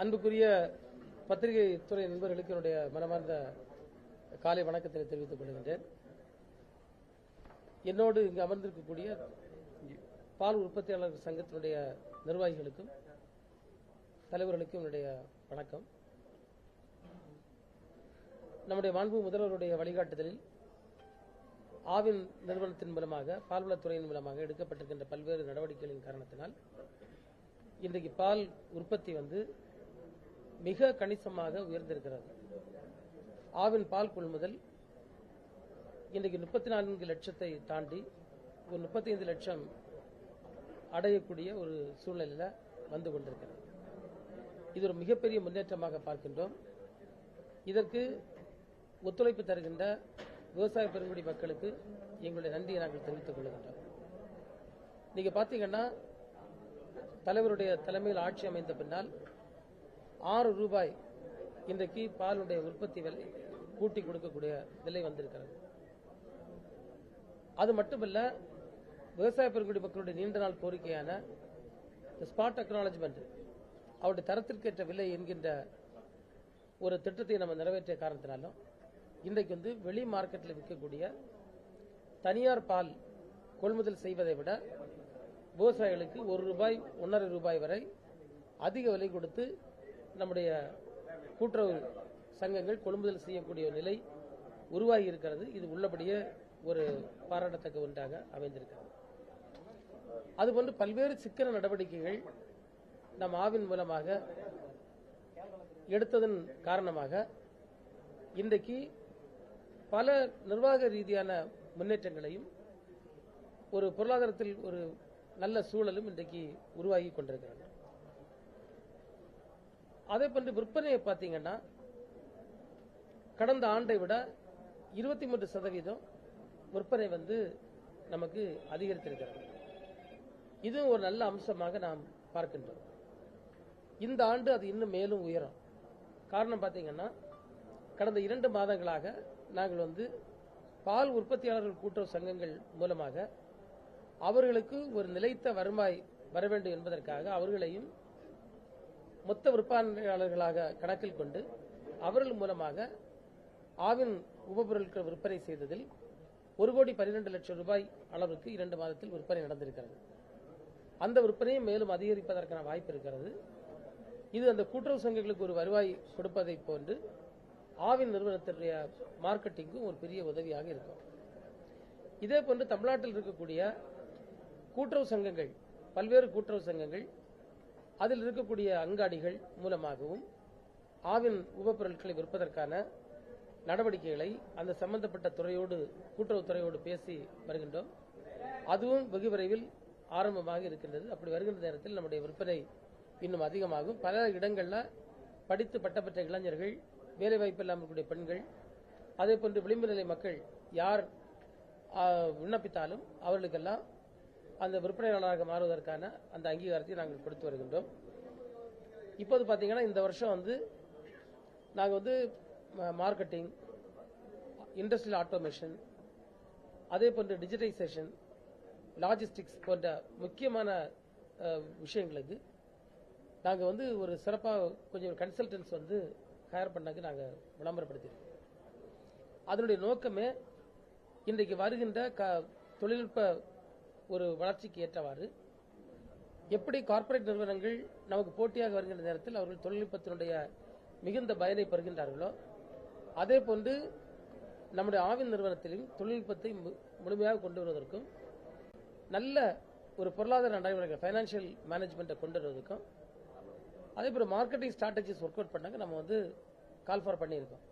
அன்புக்குரிய பத்திரிகை துறை நண்பர்களுக்கு என்னுடைய மனமார்ந்த காலை வணக்கத்தை தெரிவித்துக் கொள்கின்றேன். என்னோடு இங்கு அமர்ந்திருக்கக்கூடிய பால் உற்பத்தியாளர் சங்கத்தினுடைய நிர்வாகிகளுக்கும் தலைவர்களுக்கும் என்னுடைய வணக்கம். நம்முடைய மாண்பு முதல்வருடைய வழிகாட்டுதலில் ஆவின் நிறுவனத்தின் மூலமாக பால்வளத்துறையின் மூலமாக எடுக்கப்பட்டிருக்கின்ற பல்வேறு நடவடிக்கைகளின் காரணத்தினால் இன்றைக்கு பால் உற்பத்தி வந்து மிக கணிசமாக உயர்ந்திருக்கிறது. ஆவின் பால் கொள்முதல் இன்றைக்கு முப்பத்தி நான்கு லட்சத்தை தாண்டி ஒரு முப்பத்தி ஐந்து லட்சம் அடையக்கூடிய ஒரு சூழ்நிலையில் வந்து கொண்டிருக்கிறது. இது ஒரு மிகப்பெரிய முன்னேற்றமாக பார்க்கின்றோம். இதற்கு ஒத்துழைப்பு தருகின்ற விவசாய பெருங்குடி மக்களுக்கு எங்களுடைய நன்றியை நாங்கள் தெரிவித்துக் கொள்கின்றோம். நீங்க பாத்தீங்கன்னா தலைவருடைய தலைமையில் ஆட்சி அமைந்த பின்னால் ஆறு ரூபாய் இன்றைக்கு பாலுடைய உற்பத்தி விலை கூட்டி கொடுக்கக்கூடிய நிலை வந்திருக்கிறது. அது மட்டுமல்ல விவசாய பெருங்குடி மக்களுடைய நீண்ட நாள் கோரிக்கையான ஸ்பாட் அக்னாலஜ்மெண்ட் அவருடைய தரத்திற்கேற்ற விலை என்கின்ற ஒரு திட்டத்தை நம்ம நிறைவேற்றிய காரணத்தினாலும் இன்றைக்கு வந்து வெளி மார்க்கெட்டில் விற்கக்கூடிய தனியார் பால் கொள்முதல் செய்வதை விட விவசாயிகளுக்கு ஒரு ரூபாய் ஒன்றரை ரூபாய் வரை அதிக விலை கொடுத்து நம்முடைய கூட்டுறவு சங்கங்கள் கொள்முதல் செய்யக்கூடிய நிலை உருவாகி இருக்கிறது. இது உள்ளபடியே ஒரு பாராட்டத்தக்க ஒன்றாக அமைந்திருக்கிறது. அதுபோன்று பல்வேறு சிக்கன நடவடிக்கைகள் நம் ஆவின் மூலமாக எடுத்ததன் காரணமாக இன்றைக்கு பல நிர்வாக ரீதியான முன்னேற்றங்களையும் ஒரு பொருளாதாரத்தில் ஒரு நல்ல சூழலும் இன்றைக்கு உருவாகி கொண்டிருக்கிறது. அதே போன்று விற்பனையை பார்த்தீங்கன்னா கடந்த ஆண்டை விட இருபத்தி மூன்று சதவீதம் விற்பனை வந்து நமக்கு அதிகரித்திருக்கிறது. இதுவும் ஒரு நல்ல அம்சமாக நாம் பார்க்கின்றோம். இந்த ஆண்டு அது இன்னும் மேலும் உயரும். காரணம் பார்த்தீங்கன்னா கடந்த இரண்டு மாதங்களாக நாங்கள் வந்து பால் உற்பத்தியாளர்கள் கூட்டுறவு சங்கங்கள் மூலமாக அவர்களுக்கு ஒரு நிலைத்த வருவாய் வர வேண்டும் என்பதற்காக அவர்களையும் மொத்த விற்பனையாளர்களாக கணக்கில் கொண்டு அவர்கள் மூலமாக ஆவின் உபபொருட்கள் விற்பனை செய்ததில் ஒரு கோடி பன்னிரெண்டு லட்சம் ரூபாய் அளவுக்கு இரண்டு மாதத்தில் விற்பனை நடந்திருக்கிறது. அந்த விற்பனையை மேலும் அதிகரிப்பதற்கான வாய்ப்பு இருக்கிறது. இது அந்த கூட்டுறவு சங்கங்களுக்கு ஒரு வருவாய் கொடுப்பதை போன்று ஆவின் நிறுவனத்தினுடைய மார்க்கெட்டிங்கும் ஒரு பெரிய உதவியாக இருக்கும். இதே போன்று தமிழ்நாட்டில் இருக்கக்கூடிய கூட்டுறவு சங்கங்கள் பல்வேறு கூட்டுறவு சங்கங்கள் அதில் இருக்கக்கூடிய அங்காடிகள் மூலமாகவும் ஆவின் உபப்பொருட்களை விற்பதற்கான நடவடிக்கைகளை அந்த சம்பந்தப்பட்ட துறையோடு கூட்டுறவு துறையோடு பேசி வருகின்றோம். அதுவும் வெகு விரைவில் ஆரம்பமாக இருக்கின்றது. அப்படி வருகின்ற நேரத்தில் நம்முடைய விற்பனை இன்னும் அதிகமாகும். பல இடங்களில் படித்து பட்டம் பெற்ற இளைஞர்கள் வேலைவாய்ப்பு இல்லாமல் இருக்கக்கூடிய பெண்கள் அதே போன்று விளிம்பு நிலை மக்கள் யார் விண்ணப்பித்தாலும் அவர்களுக்கெல்லாம் அந்த விற்பனையாளராக மாறுவதற்கான அந்த அங்கீகாரத்தை நாங்கள் கொடுத்து வருகின்றோம். இப்போது பார்த்தீங்கன்னா இந்த வருஷம் வந்து நாங்கள் வந்து மார்க்கெட்டிங் இண்டஸ்ட்ரியல் ஆட்டோமேஷன் அதே போன்று டிஜிட்டைசேஷன் லாஜிஸ்டிக்ஸ் போன்ற முக்கியமான விஷயங்களுக்கு நாங்கள் வந்து ஒரு சிறப்பாக கொஞ்சம் கன்சல்டன்ஸ் வந்து ஹையர் பண்ணாங்க நாங்கள் விளம்பரப்படுத்தியிருக்கோம். அதனுடைய நோக்கமே இன்றைக்கு வருகின்ற க தொழில்நுட்ப ஒரு வளர்ச்சிக்கு ஏற்றவாறு எப்படி கார்ப்பரேட் நிறுவனங்கள் நமக்கு போட்டியாக வருகின்ற நேரத்தில் அவர்கள் தொழில்நுட்பத்தினுடைய மிகுந்த பயனை பெறுகின்றார்களோ அதே போன்று நம்முடைய ஆவின் நிறுவனத்திலும் தொழில்நுட்பத்தை மு- முழுமையாக கொண்டு வருவதற்கும் நல்ல ஒரு பொருளாதார நடைமுறைகள் ஃபைனான்சியல் மேனேஜ்மெண்ட்டை கொண்டு வருவதற்கும் அதே போல் மார்க்கெட்டிங் ஸ்ட்ராட்டஜிஸ் ஒர்க் அவுட் பண்ணாங்க. நம்ம வந்து கால் ஃபார் பண்ணியிருக்கோம்.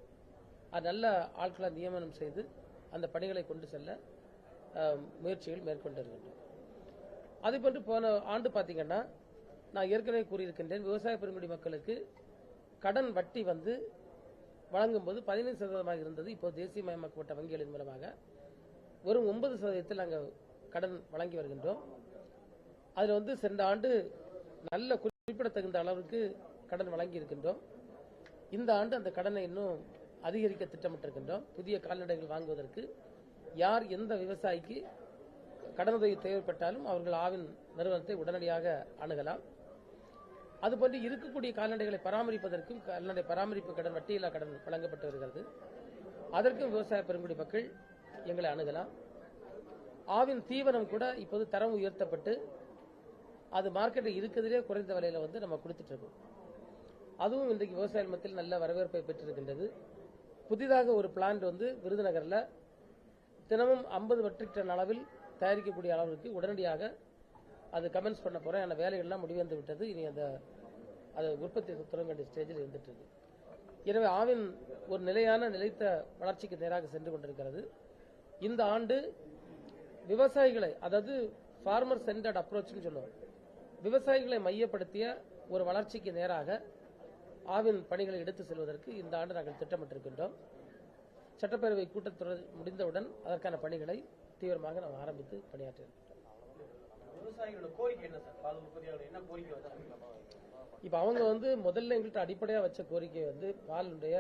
அது நல்ல ஆட்களை நியமனம் செய்து அந்த பணிகளை கொண்டு செல்ல முயற்சிகள் மேற்கொண்டு இருக்கின்றோம் அதே போன்று போன ஆண்டு பார்த்தீங்கன்னா நான் ஏற்கனவே கூறியிருக்கின்றேன் விவசாய பெருங்குடி மக்களுக்கு கடன் வட்டி வந்து வழங்கும்போது பதினைந்து சதவீதமாக இருந்தது. இப்போ தேசியமயமாக்கப்பட்ட வங்கிகளின் மூலமாக வெறும் ஒன்பது சதவீதத்தில் நாங்கள் கடன் வழங்கி வருகின்றோம். அதில் வந்து சென்ற ஆண்டு நல்ல குறி- குறிப்பிடத்தகுந்த அளவுக்கு கடன் வழங்கி இருக்கின்றோம் இந்த ஆண்டு அந்த கடனை இன்னும் அதிகரிக்க திட்டமிட்டிருக்கின்றோம். புதிய கால்நடைகள் வாங்குவதற்கு யார் எந்த விவசாயிக்கு கடனுதவி தேவைப்பட்டாலும் அவர்கள் ஆவின் நிறுவனத்தை உடனடியாக அணுகலாம். அதுபோன்று இருக்கக்கூடிய கால்நடைகளை பராமரிப்பதற்கும் கால்நடை பராமரிப்பு கடன் வட்டியில்லா கடன் வழங்கப்பட்டு வருகிறது. அதற்கும் விவசாய பெருங்குடி மக்கள் எங்களை அணுகலாம். ஆவின் தீவனம் கூட இப்போது தரம் உயர்த்தப்பட்டு அது மார்க்கெட்டில் இருக்கிறதுலே குறைந்த விலையில வந்து நம்ம கொடுத்துட்டு இருக்கோம். அதுவும் இன்றைக்கு விவசாய மத்தியில் நல்ல வரவேற்பை பெற்றிருக்கின்றது. புதிதாக ஒரு பிளான்ட் வந்து விருதுநகரில் தினமும் ஐம்பது மெட்ரிக் டன் அளவில் தயாரிக்கக்கூடிய அளவிற்கு உடனடியாக அது கமெண்ட்ஸ் பண்ண போறோம் அந்த வேலைகள்லாம் முடிவந்து விட்டது. இனி அந்த அது உற்பத்தி தொடங்க வேண்டிய ஸ்டேஜில் இருந்துட்டு இருக்கு. எனவே ஆவின் ஒரு நிலையான நிலைத்த வளர்ச்சிக்கு நேராக சென்று கொண்டிருக்கிறது. இந்த ஆண்டு விவசாயிகளை அதாவது ஃபார்மர் சென்டர்ட் அப்ரோச்னு சொல்லுவோம். விவசாயிகளை மையப்படுத்திய ஒரு வளர்ச்சிக்கு நேராக ஆவின் பணிகளை எடுத்து செல்வதற்கு இந்த ஆண்டு நாங்கள் திட்டமிட்டிருக்கின்றோம். சட்டப்பேரவை கூட்டத்தொடர் முடிந்தவுடன் அதற்கான பணிகளை தீவிரமாக நாம் ஆரம்பித்து பணியாற்ற இப்போ அவங்க வந்து முதல்ல எங்கள்கிட்ட அடிப்படையாக வச்ச கோரிக்கை வந்து பாலுடைய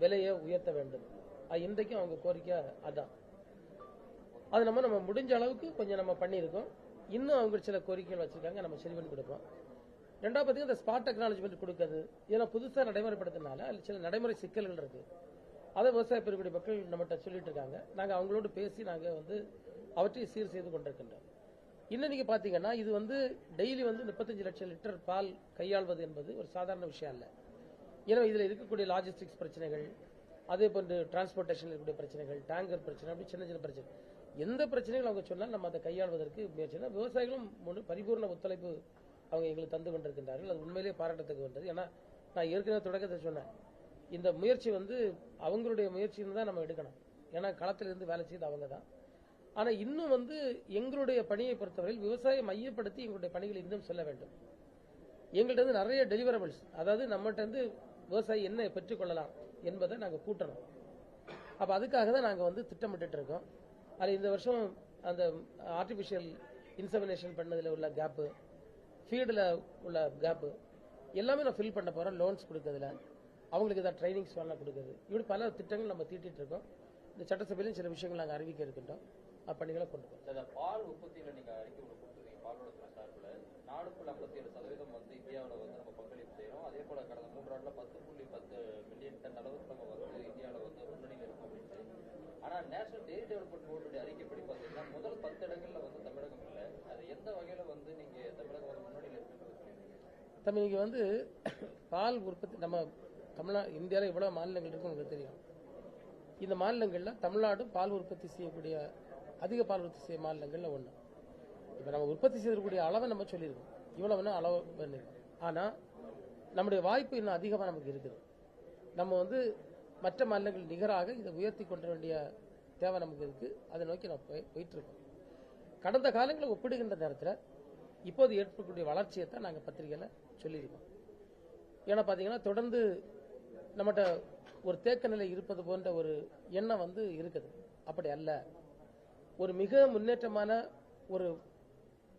விலையை உயர்த்த வேண்டும். அது இன்றைக்கும் அவங்க கோரிக்கை அதான். அது நம்ம நம்ம முடிஞ்ச அளவுக்கு கொஞ்சம் நம்ம பண்ணியிருக்கோம். இன்னும் அவங்க சில கோரிக்கைகள் வச்சிருக்காங்க நம்ம சரி பண்ணி கொடுப்போம். ரெண்டாவது பார்த்தீங்கன்னா இந்த ஸ்பாட் டெக்னாலஜிமெண்ட் கொடுக்குறது இதெல்லாம் புதுசாக நடைமுறைப்படுத்தினால அதில் சில நடைமுறை சிக்கல்கள் இருக்கு. அதை விவசாய பெருங்குடி மக்கள் நம்மகிட்ட சொல்லிட்டு இருக்காங்க. நாங்கள் அவங்களோடு பேசி நாங்கள் வந்து அவற்றை சீர் செய்து கொண்டிருக்கின்றோம். இன்னும் நீங்க பாத்தீங்கன்னா இது வந்து டெய்லி வந்து முப்பத்தஞ்சு லட்சம் லிட்டர் பால் கையாள்வது என்பது ஒரு சாதாரண விஷயம் இல்லை ஏன்னா இதுல இருக்கக்கூடிய லாஜிஸ்டிக்ஸ் பிரச்சனைகள் அதே போன்று டிரான்ஸ்போர்ட்டேஷன் இருக்கக்கூடிய பிரச்சனைகள் டேங்கர் பிரச்சனை அப்படி சின்ன சின்ன பிரச்சனை. எந்த பிரச்சனைகள் அவங்க சொன்னால் நம்ம அதை கையாள்வதற்கு முயற்சினா விவசாயிகளும் பரிபூர்ண ஒத்துழைப்பு அவங்க எங்களுக்கு தந்து கொண்டிருக்கின்றார்கள். அது உண்மையிலேயே பாராட்டத்துக்கு வந்தது ஏன்னா நான் ஏற்கனவே தொடக்கத்தை சொன்னேன். இந்த முயற்சி வந்து அவங்களுடைய முயற்சின்னு தான் நம்ம எடுக்கணும். ஏன்னா களத்தில் இருந்து வேலை செய்து அவங்க தான் ஆனா இன்னும் வந்து எங்களுடைய பணியை பொறுத்தவரையில் விவசாயம் மையப்படுத்தி எங்களுடைய பணிகளை இன்னும் செல்ல வேண்டும். எங்கள்கிட்ட இருந்து நிறைய டெலிவரபிள்ஸ் அதாவது நம்மகிட்ட விவசாயி என்ன பெற்றுக்கொள்ளலாம் என்பதை நாங்கள் கூட்டணும். அப்ப அதுக்காக தான் நாங்கள் வந்து திட்டமிட்டு இருக்கோம். அது இந்த வருஷம் அந்த ஆர்டிபிஷியல் இன்சமினேஷன் பண்ணதில் உள்ள கேப்பு ஃபீல்டில் உள்ள கேப்பு எல்லாமே நான் ஃபில் பண்ண போகிறேன் லோன்ஸ் கொடுக்கறதுல. அவங்களுக்கு ஏதாவது ட்ரைனிங்ஸ் வேணால் கொடுக்குறது. இப்படி பல திட்டங்கள் நம்ம தீட்டிட்டு இருக்கோம். இந்த சட்டசபையிலும் சில விஷயங்கள் நாங்கள் அறிவிக்க இருக்கின்றோம். பணிகளை கொண்டு போகிறோம் பால் உற்பத்தியில் நீங்கள் அறிக்கை ஒன்று கொடுத்துருக்கீங்க பால்வளத்துறை சார்பில் நாடுக்குள்ள ஐம்பத்தி ஏழு சதவீதம் வந்து இந்தியாவில் வந்து நம்ம பங்களிப்பு செய்யறோம் அதே போல கடந்த மூன்று ஆண்டுல பத்து புள்ளி பத்து மில்லியன் டன் அளவுக்கு நம்ம வந்து இந்தியாவில் வந்து ஆனா நேஷனல் டெய்ரி டெவலப்மெண்ட் போர்டுடைய அறிக்கைப்படி பாத்தீங்கன்னா முதல் பத்து இடங்கள்ல வந்து தமிழகம் இல்லை அது எந்த வகையில வந்து நீங்க தமிழகம் வந்து முன்னணியில் இருக்குன்னு சொல்லுவீங்க நீங்க வந்து பால் உற்பத்தி நம்ம தமிழ்நா இந்தியாவில் எவ்வளவு மாநிலங்கள் இருக்கும் உங்களுக்கு தெரியும். இந்த மாநிலங்கள்ல தமிழ்நாடு பால் உற்பத்தி செய்யக்கூடிய அதிக பால் உற்பத்தி செய்ய மாநிலங்கள்ல ஒண்ணு. இப்ப நம்ம உற்பத்தி செய்யக்கூடிய அளவை நம்ம சொல்லியிருக்கோம். இவ்வளவுன்னா அளவு பண்ணிருக்கோம் ஆனா நம்முடைய வாய்ப்பு இன்னும் அதிகமா நமக்கு இருக்குது. நம்ம வந்து மற்ற மாநிலங்கள் நிகராக இதை உயர்த்தி கொண்ட வேண்டிய தேவை நமக்கு இருக்கு. அதை நோக்கி நம்ம போய்- போயிட்டு இருக்கோம் கடந்த காலங்களை ஒப்பிடுகின்ற நேரத்தில் இப்போது ஏற்படக்கூடிய வளர்ச்சியை தான் நாங்கள் பத்திரிகையில் சொல்லியிருக்கோம். ஏன்னா பார்த்தீங்கன்னா தொடர்ந்து நம்மகிட்ட ஒரு தேக்க நிலை இருப்பது போன்ற ஒரு எண்ணம் வந்து இருக்குது. அப்படி அல்ல. ஒரு மிக முன்னேற்றமான ஒரு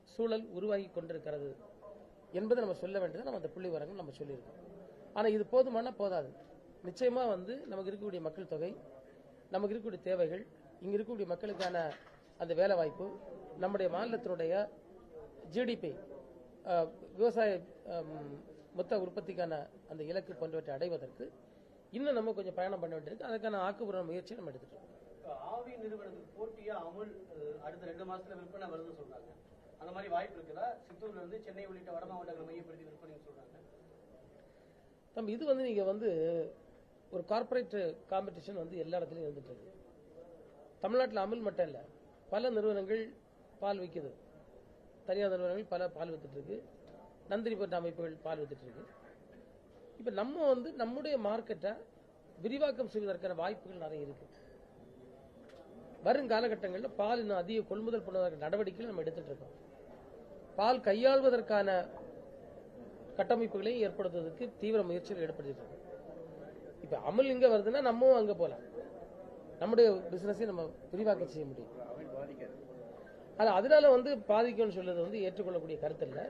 சூழல் உருவாகி கொண்டிருக்கிறது என்பதை நம்ம சொல்ல வேண்டியது நம்ம அந்த புள்ளி வரங்கள் நம்ம சொல்லியிருக்கோம். ஆனால் இது போதுமான போதாது. நிச்சயமா வந்து நமக்கு இருக்கக்கூடிய மக்கள் தொகை நமக்கு இருக்கக்கூடிய தேவைகள் இங்க இருக்கக்கூடிய மக்களுக்கான அந்த வேலை வாய்ப்பு நம்முடைய மாநிலத்தினுடைய ஜிடிபி விவசாய மொத்த உற்பத்திக்கான அந்த இலக்கு போன்றவற்றை அடைவதற்கு இன்னும் நம்ம கொஞ்சம் பயணம் பண்ண வேண்டியிருக்கு. அதுக்கான ஆக்கப்பூர்வ முயற்சியை நம்ம எடுத்துட்டு இருக்கோம். ஆவி நிறுவனத்துக்கு போட்டியா அமுல் அடுத்த ரெண்டு மாசத்துல விற்பனை வருதுன்னு சொல்றாங்க. அந்த மாதிரி வாய்ப்பு இருக்குதா? சித்தூர்ல இருந்து சென்னை உள்ளிட்ட வட மாவட்டங்களை மையப்படுத்தி விற்பனை சொல்றாங்க. தம்பி இது வந்து நீங்க வந்து ஒரு கார்பரேட் காம்படிஷன் வந்து எல்லா இடத்துலையும் இருந்துட்டு இருக்கு. தமிழ்நாட்டில் அமில் மட்டும் இல்ல பல நிறுவனங்கள் பால் விற்குது தனியார் நிறுவனங்கள் பல பால் வித்துட்டு இருக்கு. நந்தினி போன்ற அமைப்புகள் பால் வித்துட்டு இருக்கு. இப்ப நம்ம வந்து நம்முடைய மார்க்கெட்டை விரிவாக்கம் செய்வதற்கான வாய்ப்புகள் நிறைய இருக்கு. வரும் காலகட்டங்களில் பால் இன்னும் அதிக கொள்முதல் பண்ணுவதற்கான நடவடிக்கைகள் நம்ம எடுத்துட்டு இருக்கோம். பால் கையாள்வதற்கான கட்டமைப்புகளையும் ஏற்படுத்துவதற்கு தீவிர முயற்சிகள் ஈடுபடுத்திட்டு இருக்கோம் இப்ப அமுல் இங்க வருதுன்னா நம்மவும் அங்க போலாம். நம்முடைய பிசினஸையும் நம்ம விரிவாக்கம் செய்ய முடியும். அது அதனால வந்து பாதிக்கும்னு சொல்றது வந்து ஏற்றுக்கொள்ளக்கூடிய கருத்து இல்ல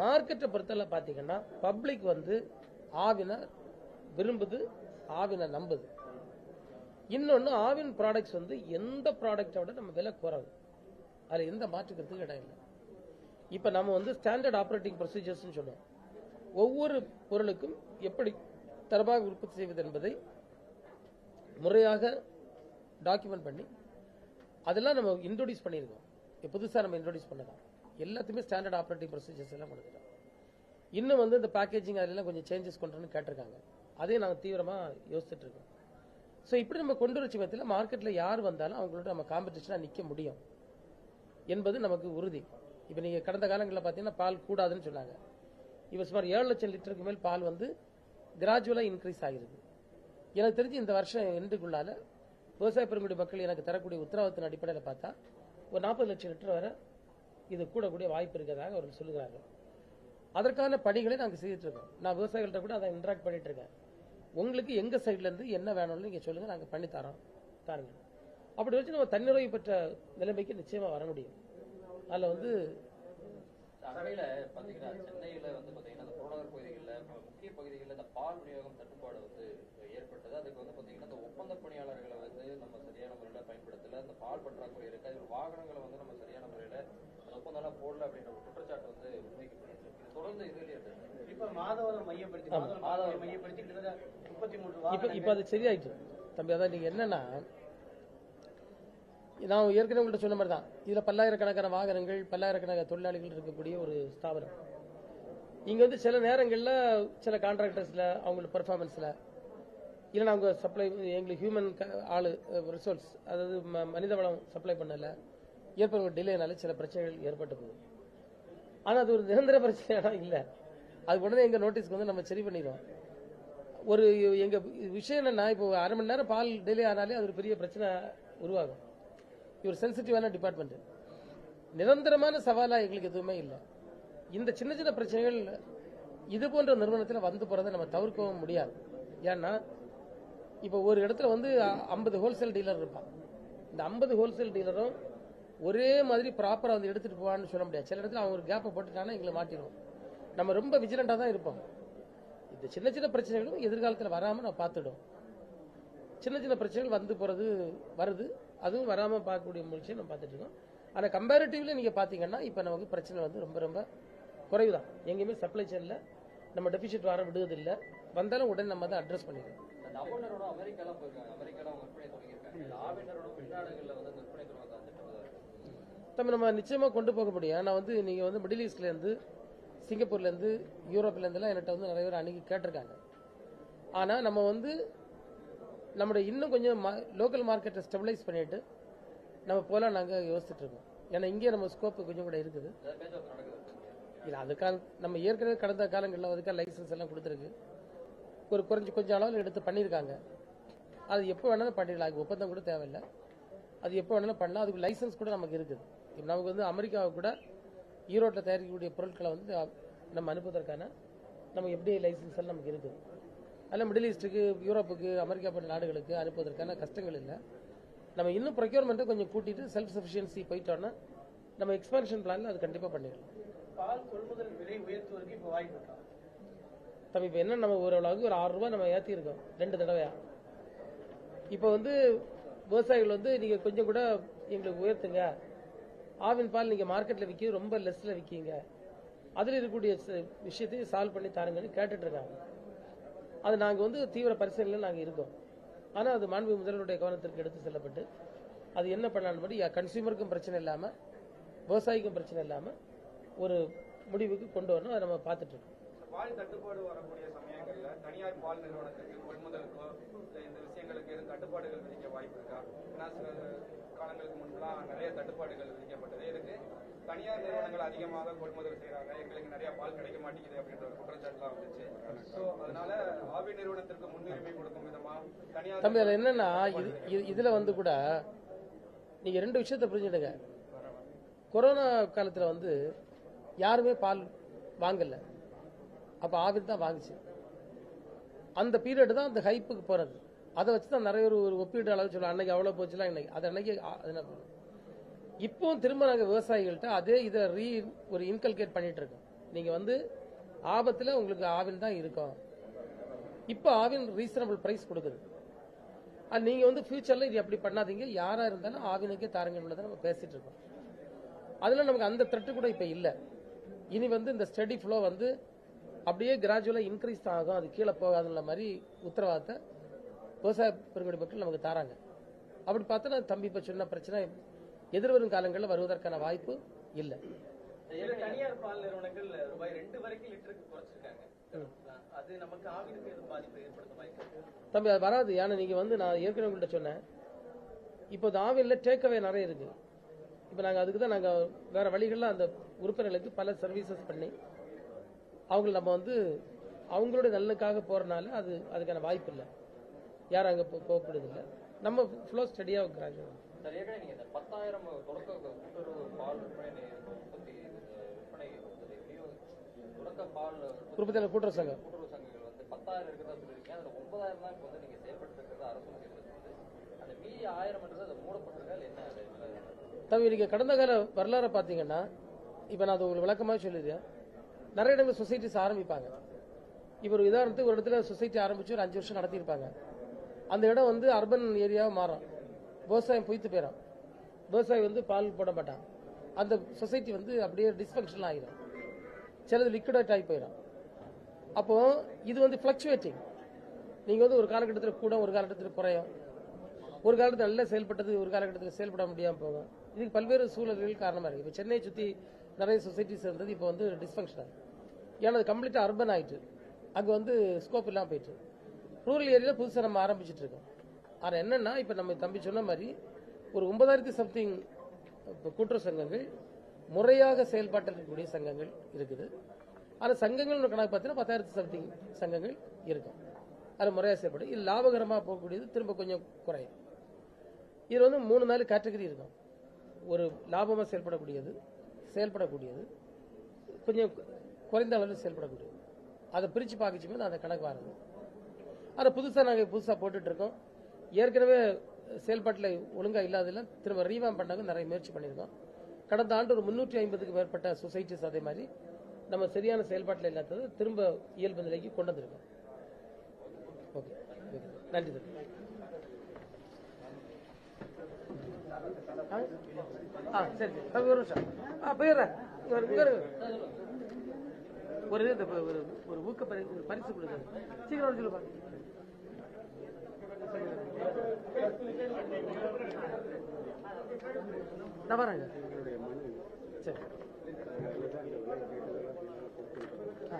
மார்க்கெட்டை பொறுத்தவரை பார்த்தீங்கன்னா பப்ளிக் வந்து ஆவினை விரும்புது ஆவினை நம்புது. இன்னொன்று ஆவின் ப்ராடக்ட்ஸ் வந்து எந்த ப்ராடக்டை விட நம்ம விலை குறவு. அதில் எந்த மாற்றுக்கிறதுக்கு இடம் இல்லை. இப்போ நம்ம வந்து ஸ்டாண்டர்ட் ஆப்ரேட்டிங் ப்ரொசீஜர்ஸ்னு சொல்லுவோம். ஒவ்வொரு பொருளுக்கும் எப்படி தரமாக உற்பத்தி செய்வது என்பதை முறையாக டாக்குமெண்ட் பண்ணி அதெல்லாம் நம்ம இன்ட்ரோடியூஸ் பண்ணியிருக்கோம். புதுசாக நம்ம இன்ட்ரோடியூஸ் பண்ணலாம். எல்லாத்தையுமே ஸ்டாண்டர்ட் ஆப்ரேட்டிங் ப்ரொசீஜர்ஸ் எல்லாம் கொடுத்துட்டோம் இன்னும் வந்து இந்த பேக்கேஜிங் அதெல்லாம் கொஞ்சம் சேஞ்சஸ் கொண்டுன்னு கேட்டிருக்காங்க. அதையும் நாங்கள் தீவிரமாக யோசிச்சுட்டு இருக்கோம். ஸோ இப்படி நம்ம கொண்டு வர சமயத்தில் மார்க்கெட்டில் யார் வந்தாலும் அவங்களோட நம்ம காம்படிஷனாக நிற்க முடியும் என்பது நமக்கு உறுதி. இப்போ நீங்கள் கடந்த காலங்களில் பார்த்தீங்கன்னா பால் கூடாதுன்னு சொன்னாங்க. இப்போ சுமார் ஏழு லட்சம் லிட்டருக்கு மேல் பால் வந்து கிராஜுவலாக இன்க்ரீஸ் ஆகிருக்கு எனக்கு தெரிஞ்சு இந்த வருஷம் எண்டுக்குள்ளால விவசாய பெருங்குடி மக்கள் எனக்கு தரக்கூடிய உத்தரவாதத்தின் அடிப்படையில் பார்த்தா ஒரு நாற்பது லட்சம் லிட்டர் வரை இது கூடக்கூடிய வாய்ப்பு இருக்கிறதாக அவர்கள் சொல்லுகிறாங்க அதற்கான பணிகளை நாங்கள் செய்துட்டு இருக்கோம். நான் விவசாயிகள்கிட்ட கூட அதை இன்ட்ராக்ட் பண்ணிட்டு இருக்கேன். உங்களுக்கு எங்க சைட்லேருந்து என்ன வேணும்னு நீங்க சொல்லுங்க நாங்கள் பண்ணி தரோம். தாருங்க அப்படி வச்சு நம்ம தன்னிறைவு பெற்ற நிலைமைக்கு நிச்சயமா வர முடியும். அதுல வந்து சென்னையில வந்து பாத்தீங்கன்னா புறநகர் பகுதிகளில் முக்கிய பகுதிகளில் இந்த பால் விநியோகம் தட்டுப்பாடு வந்து ஏற்பட்டது. அதுக்கு வந்து பாத்தீங்கன்னா இந்த ஒப்பந்த பணியாளர்களை வந்து நம்ம சரியான முறையில பயன்படுத்தல. அந்த பால் பற்றாக்குறை இருக்கு. அது வாகனங்களை வந்து நம்ம சரியான முறையில அந்த ஒப்பந்தம்லாம் போடல அப்படின்ற ஒரு குற்றச்சாட்டு வந்து முன்வைக்கப்படுது இது தொடர்ந்து இதுலயே இருக்கு இப்ப மாதவரம் மையப்படுத்தி மாதவரம் மையப்படுத்தி கிட்டத்தட்ட முப்பத்தி மூன்று இப்ப இப்ப அது சரியாயிட்டு தம்பி அதான் நீங்க என்னன்னா நான் ஏற்கனவே உங்கள்கிட்ட சொன்ன மாதிரி தான். இதுல பல்லாயிரக்கணக்கான வாகனங்கள் பல்லாயிரக்கணக்கான தொழிலாளிகள் இருக்கக்கூடிய ஒரு ஸ்தாபனம். இங்க வந்து சில நேரங்களில் சில கான்ட்ராக்டர்ஸ்ல அவங்களோட பெர்ஃபார்மன்ஸ்ல இல்லைன்னா அவங்க சப்ளை எங்களுக்கு ஹியூமன் ஆளு ரிசோர்ஸ் அதாவது ம- மனித வளம் சப்ளை பண்ணல. ஏற்படும் டிலேனால சில பிரச்சனைகள் ஏற்பட்டு போகுது. ஆனால் அது ஒரு நிரந்தர பிரச்சனையெல்லாம் இல்லை. அது உடனே எங்க நோட்டீஸ்க்கு வந்து நம்ம சரி பண்ணிடுவோம் ஒரு எங்க விஷயம் என்னன்னா இப்போ அரை மணி நேரம் பால் டிலே ஆனாலே அது ஒரு பெரிய பிரச்சனை உருவாகும். இது ஒரு சென்சிட்டிவான டிபார்ட்மெண்ட் நிரந்தரமான சவாலா எங்களுக்கு எதுவுமே இல்லை. இந்த சின்ன சின்ன பிரச்சனைகள் இது போன்ற நிறுவனத்தில் வந்து போறதை நம்ம தவிர்க்கவும் முடியாது. ஏன்னா இப்போ ஒரு இடத்துல வந்து ஐம்பது ஹோல்சேல் டீலர் இருப்பான். இந்த ஐம்பது ஹோல்சேல் டீலரும் ஒரே மாதிரி ப்ராப்பராக வந்து எடுத்துட்டு போவான்னு சொல்ல முடியாது. சில இடத்துல அவங்க ஒரு கேப்பை போட்டுட்டானா எங்களை மாட்டிடுவோம் நம்ம ரொம்ப விஜிலண்டாக தான் இருப்போம். இந்த சின்ன சின்ன பிரச்சனைகளும் எதிர்காலத்தில் வராமல் நம்ம பார்த்துடும் சின்ன சின்ன பிரச்சனைகள் வந்து போகிறது வருது. அதுவும் வராமல் பார்க்கக்கூடிய முயற்சியை நம்ம பார்த்துட்டு இருக்கோம். ஆனால் கம்பேரிட்டிவ்ல நீங்கள் பார்த்தீங்கன்னா இப்போ நமக்கு பிரச்சனை வந்து ரொம்ப ரொம்ப குறைவு தான் எங்கேயுமே சப்ளை செயினில் நம்ம டெபிசிட் வர விடுவதில்லை. வந்தாலும் உடனே நம்ம அதை அட்ரஸ் பண்ணிடுவோம் நவனரோட அமெரிக்காலாம் போயிருக்காங்க அமெரிக்கால அவங்க விற்பனை தொடங்கியிருக்காங்க. இந்த ஆவினரோட வெளிநாடுகள்ல வந்து அந்த விற்பனை தொடங்க அந்த திட்டம் தான். இருக்கு நம்ம நம்ம நிச்சயமா கொண்டு போக முடியும். ஆனா வந்து நீங்க வந்து மிடில் ஈஸ்ட்ல இருந்து சிங்கப்பூர்ல இருந்து யூரோப்ல இருந்தெல்லாம் என்கிட்ட வந்து நிறைய பேர் அணுகி கேட்டிருக்காங்க. ஆனா நம்ம வந்து நம்முடைய இன்னும் கொஞ்சம் லோக்கல் மார்க்கெட்டை ஸ்டெபிளைஸ் பண்ணிட்டு நம்ம போலாம் நாங்க யோசிச்சுட்டு இருக்கோம். ஏன்னா இங்கே நம்ம ஸ்கோப் கொஞ்சம் கூட இருக்குது. இல்லை அதுக்கான நம்ம ஏற்கனவே கடந்த காலங்களில் அதுக்காக லைசன்ஸ் எல்லாம் கொடுத்துருக்கு. ஒரு குறைஞ்சி கொஞ்சம் அளவில் எடுத்து பண்ணியிருக்காங்க. அது எப்போ வேணாலும் பண்ணிடலாம். அதுக்கு ஒப்பந்தம் கூட தேவையில்லை. அது எப்போ வேணாலும் பண்ணலாம். அதுக்கு லைசன்ஸ் கூட நமக்கு இருக்குது. நமக்கு வந்து அமெரிக்காவுக்கு கூட ஈரோட்டில் தயாரிக்கக்கூடிய பொருட்களை வந்து நம்ம அனுப்புவதற்கான நம்ம எப்படி லைசன்ஸ் எல்லாம் நமக்கு இருக்குது. அதில் மிடில் ஈஸ்ட்டுக்கு யூரோப்புக்கு அமெரிக்கா போன்ற நாடுகளுக்கு அனுப்புவதற்கான கஷ்டங்கள் இல்லை. நம்ம இன்னும் ப்ரொக்யூர்மெண்ட்டை கொஞ்சம் கூட்டிட்டு செல்ஃப் சஃபிஷியன்சி போயிட்டோன்னா நம்ம எக்ஸ்பென்ஷன் பிளானில் அது கண்டிப்பாக பண்ணிடலாம். பால் கொள்முதல் விலை உயர்த்துவதற்கு இப்ப வாய்ப்பு தம்பி இப்போ என்ன நம்ம ஓரளவுக்கு ஒரு ஆறு ரூபாய் நம்ம ஏற்றிருக்கோம் ரெண்டு தடவையா? இப்போ வந்து விவசாயிகள் வந்து நீங்க கொஞ்சம் கூட எங்களுக்கு உயர்த்துங்க. ஆவின் பால் நீங்க மார்க்கெட்ல விற்க ரொம்ப லெஸ்ல விற்கிங்க அதுல இருக்கக்கூடிய ச- விஷயத்தையும் சால்வ் பண்ணி தாருங்கன்னு கேட்டுட்டு இருக்காங்க. அது நாங்க வந்து தீவிர பரிசீலனையில் நாங்க இருக்கோம். ஆனா அது மாண்பு முதல்வருடைய கவனத்திற்கு எடுத்து செல்லப்பட்டு அது என்ன பண்ணலான்னு படி கன்சியூமருக்கும் பிரச்சனை இல்லாம விவசாயிக்கும் பிரச்சனை இல்லாமல் ஒரு முடிவுக்கு கொண்டு வரணும் அதை நம்ம பார்த்துட்டு இருக்கோம். பால் தட்டுப்பாடு வரக்கூடிய சமயங்கள்ல தனியார் பால் நிறுவனத்துக்கு கொள்முதலுக்கோ இல்ல இந்த விஷயங்களுக்கு எதுவும் கட்டுப்பாடுகள் விதிக்க வாய்ப்பு இருக்கா? ஏன்னா சில காலங்களுக்கு முன்பெல்லாம் நிறைய தட்டுப்பாடுகள் விதிக்கப்பட்டது. இதுக்கு தனியார் நிறுவனங்கள் அதிகமாக கொள்முதல் செய்றாங்க. எங்களுக்கு நிறைய பால் கிடைக்க மாட்டேங்குது அப்படின்ற ஒரு குற்றச்சாட்டுலாம் வந்துச்சு. சோ அதனால ஆவி நிறுவனத்திற்கு முன்னுரிமை கொடுக்கும் விதமா தனியார் தம்பி அதில் என்னன்னா இது இது- இதுல வந்து கூட நீங்க ரெண்டு விஷயத்தை புரிஞ்சுடுங்க கொரோனா காலத்துல வந்து யாருமே பால் வாங்கல. அப்ப ஆவிர் தான் வாங்குச்சு. அந்த பீரியட் தான் அந்த ஹைப்புக்கு போறது. அதை வச்சு தான் நிறைய பேர் ஒரு ஒப்பீடு அளவு சொல்லுவாங்க அன்னைக்கு அவ்வளவு போச்சுலாம் இன்னைக்கு. அது அன்னைக்கு அது என்ன இப்போ திரும்ப நாங்கள் விவசாயிகள்கிட்ட அதே இதை ரீ ஒரு இன்கல்கேட் பண்ணிட்டு இருக்கோம். நீங்க வந்து ஆபத்தில் உங்களுக்கு ஆவின் தான் இருக்கும். இப்போ ஆவின் ரீசனபிள் பிரைஸ் கொடுக்குது. அது நீங்க வந்து ஃபியூச்சர்ல இது அப்படி பண்ணாதீங்க. யாரா இருந்தாலும் ஆவினுக்கே தாருங்கன்னு நம்ம பேசிட்டு இருக்கோம். அதில் நமக்கு அந்த த்ரெட்டு கூட இப்போ இல்லை. இனி வந்து இந்த ஸ்டடி ஃப்ளோ வந்து அப்படியே கிராஜுவலா இன்க்ரீஸ் தான் ஆகும். அது கீழே போகாதுன்ற மாதிரி உத்தரவாதத்தை விவசாய பெருங்குடி மக்கள் நமக்கு தராங்க. அப்படி பார்த்தா தம்பி இப்ப சொன்ன பிரச்சனை எதிர்வரும் காலங்களில் வருவதற்கான வாய்ப்பு இல்லை. தனியார் பால் நிறுவனங்கள் ரூபாய் ரெண்டு வரைக்கும் லிட்டருக்கு குறைச்சிருக்காங்க. அது நமக்கு ஆவினுக்கு எதுவும் பாதிப்பு ஏற்படுத்த வாய்ப்பு தம்பி அது வராது. ஏன்னா நீங்க வந்து நான் ஏற்கனவே உங்கள்கிட்ட சொன்னேன். இப்போ இந்த ஆவினில் டேக்அவே நிறைய இருக்கு. இப்போ நாங்கள் அதுக்கு தான் நாங்கள் வேற வழிகளில் அந்த உறுப்பினர்களுக்கு பல சர்வீசஸ் பண்ணி அவங்கள நம்ம வந்து அவங்களுடைய நலனுக்காக போறனால அது அதுக்கான வாய்ப்பு இல்லை. யாரும் அங்கே போகப்படுது இல்லை நம்ம ஃப்ளோ ஸ்டடியாக இந்த பத்தாயிரம் தொடக்க கூட்டுறவு பால் விற்பனை உற்பத்தி விற்பனை தொடக்க பால் உற்பத்தியாளர் கூட்டுறவு சங்கம். கூட்டுறவு சங்கங்கள் வந்து பத்தாயிரம் இருக்கிறதா சொல்லியிருக்கீங்க. அதுல ஒன்பதாயிரம் தான் இப்போ வந்து நீங்க செயல்பட்டு இருக்கிறதா அரசு அந்த மீதி ஆயிரம்ன்றது அது மூடப்பட்டிருக்கா என்ன அது கடந்த கால வரலாறை பார்த்தீங்கன்னா இப்போ நான் அது உங்களுக்கு விளக்கமாக சொல்லிடுறேன். நிறைய இடங்கள் சொசைட்டிஸ் ஆரம்பிப்பாங்க. இப்போ ஒரு உதாரணத்துக்கு ஒரு இடத்துல சொசைட்டி ஆரம்பிச்சு ஒரு அஞ்சு வருஷம் நடத்தியிருப்பாங்க. அந்த இடம் வந்து அர்பன் ஏரியாவாக மாறும். விவசாயம் பொய்த்து போயிடும் விவசாயி வந்து பால் போட மாட்டான். அந்த சொசைட்டி வந்து அப்படியே டிஸ்ஃபங்க்ஷன் ஆகிடும் சிலது லிக்விடேட் ஆகி போயிடும் அப்போ இது வந்து ஃப்ளக்சுவேட்டிங் நீங்க வந்து ஒரு காலகட்டத்தில் கூட ஒரு காலகட்டத்தில் குறையும். ஒரு காலத்தில் நல்லா செயல்பட்டது ஒரு காலகட்டத்தில் செயல்பட முடியாமல் போகும். இதுக்கு பல்வேறு சூழல்கள் காரணமாக இருக்குது இப்போ சென்னையை சுற்றி நிறைய சொசைட்டிஸ் இருந்தது இப்போ வந்து டிஸ்ஃபங்க்ஷன் ஆகுது ஏன்னா அது கம்ப்ளீட்டாக அர்பன் ஆயிட்டு. அங்கே வந்து ஸ்கோப் இல்லாமல் போயிட்டு. ரூரல் ஏரியாவில் புதுசாக நம்ம ஆரம்பிச்சுட்டு இருக்கோம். ஆனால் என்னென்னா இப்போ நம்ம தம்பி சொன்ன மாதிரி ஒரு ஒன்பதாயிரத்தி சம்திங் கூட்டுறவு சங்கங்கள் முறையாக செயல்பாட்டில் இருக்கக்கூடிய சங்கங்கள் இருக்குது. ஆனால் சங்கங்கள் கணக்கு பார்த்தீங்கன்னா பத்தாயிரத்தி சம்திங் சங்கங்கள் இருக்கும். அது முறையாக செயல்படும். இது லாபகரமாக போகக்கூடியது திரும்ப கொஞ்சம் குறையும். இது வந்து மூணு நாலு கேட்டகரி இருக்கும். ஒரு லாபமாக செயல்படக்கூடியது செயல்படக்கூடியது கொஞ்சம் குறைந்த அளவில் செயல்படக்கூடியது. அதை பிரித்து பார்க்கச்சுமே அந்த கணக்கு வருது. அதை புதுசாக நாங்கள் புதுசாக போட்டுட்ருக்கோம். ஏற்கனவே செயல்பாட்டில் ஒழுங்காக இல்லாததில் திரும்ப ரீவாம் பண்ணாங்க நிறைய முயற்சி பண்ணியிருக்கோம். கடந்த ஆண்டு ஒரு முன்னூற்றி ஐம்பதுக்கு மேற்பட்ட சொசைட்டிஸ் அதே மாதிரி நம்ம சரியான செயல்பாட்டில் இல்லாதது திரும்ப இயல்பு நிலைக்கு கொண்டு வந்திருக்கோம். ஓகே. ஓகே. நன்றி தம்பி ஆ? சரி சரி. ஒரு நிமிஷம். ஆ போயிடுறேன். ஒரு இது ஒரு ஒரு ஊக்க ஒரு பரிசு கொடுங்க. சீக்கிரம் வர சொல்லுப்பா. சரி. ஆ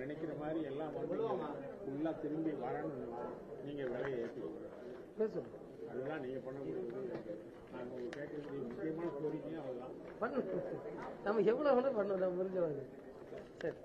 நினைக்கிற மாதிரி எல்லாம் வந்து ஃபுல்லா திரும்பி வரணும் நீங்க விலையை ஏற்றிக்கணும் பேசுங்க அதுதான் நீங்க பண்ணக்கூடியது நாங்கள் உங்களுக்கு கேட்கக்கூடிய முக்கியமான கோரிக்கையும் அதுதான். பண்ணு. நம்ம எவ்வளோ வேணால் பண்ணணும் நம்ம முடிஞ்ச சரி.